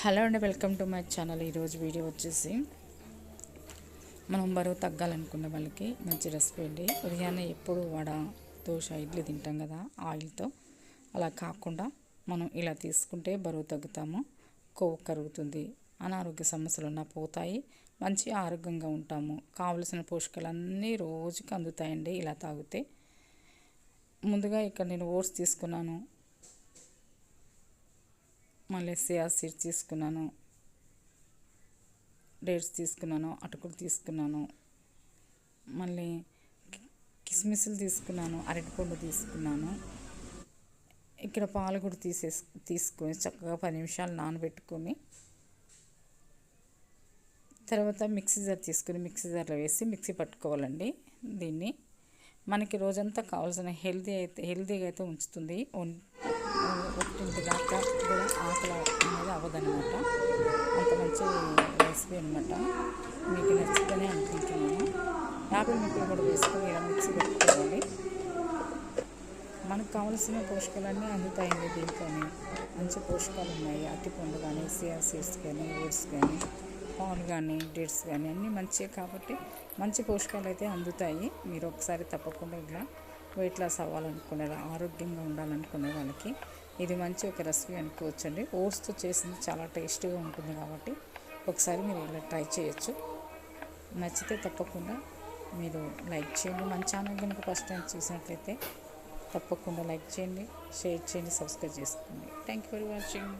Hello అండి welcome to my channel. ఈరోజు video వచ్చేసి మనం బరువు తగ్గాలనుకున్న వాళ్ళకి మంచి రెసిపీ అండి. ఉదయాన్నే ఎప్పుడు వడ దోశ ఇడ్లీ తింటాం కదా ఆయిల్తో. అలా కాకుండా మనం ఇలా తీసుకుంటే బరువు తగ్గుతాము కొవ్వు కరుగుతుంది అనారోగ్య సమస్యలు ఉన్న పోతాయి మంచి ఆరోగ్యంగా ఉంటాము. కావలసిన పోషకాలన్నీ రోజుకి అందుతాయండి ఇలా తాగితే. ముందుగా ఇక్కడ నేను ఓట్స్ తీసుకున్నాను. మళ్ళీ సియా సీడ్స్ తీసుకున్నాను. డేట్స్ తీసుకున్నాను అటుకులు తీసుకున్నాను. మళ్ళీ కిస్మిస్లు తీసుకున్నాను అరటిపండు తీసుకున్నాను. ఇక్కడ పాలు కూడా తీసేసి తీసుకొని చక్కగా పది నిమిషాలు నానబెట్టుకొని తర్వాత మిక్సీ జార్ తీసుకుని మిక్సీ జార్లో వేసి మిక్సీ పట్టుకోవాలండి దీన్ని. మనకి రోజంతా కావాల్సిన హెల్దీ అయితే హెల్తీగా అయితే ఉంచుతుంది. ఒకటింటి దాకా కూడా ఆకలి అనేది అవ్వదనమాట అంత మంచి రెసిపీ అనమాట మీకు నచ్చుతూనే అనుకుంటున్నాను. యాభై ముక్కలు కూడా వేసుకొని ఇలా మిక్సీ పెట్టుకోవాలి. మనకు కావలసిన పోషకాలన్నీ అందుతాయండి దీంట్లోనే. మంచి పోషకాలు ఉన్నాయి. అట్టిపండు కానీ సియా సీడ్స్ కానీ ఓట్స్ కానీ పాలు కానీ డేట్స్ కానీ అన్నీ మంచిగా కాబట్టి మంచి పోషకాలు అయితే అందుతాయి. మీరు ఒకసారి తప్పకుండా ఇలా వెయిట్ లాస్ అవ్వాలనుకునే ఆరోగ్యంగా ఉండాలనుకునే వాళ్ళకి ఇది మంచి ఒక రెసిపీ అనుకోవచ్చండి. ఓట్స్తో చేసింది చాలా టేస్టీగా ఉంటుంది కాబట్టి ఒకసారి మీరు ఇలా ట్రై చేయొచ్చు. నచ్చితే తప్పకుండా మీరు లైక్ చేయండి. మన ఛానల్ కనుక ఫస్ట్ టైం చూసినట్లయితే తప్పకుండా లైక్ చేయండి షేర్ చేయండి సబ్స్క్రైబ్ చేసుకోండి. Thank you for watching.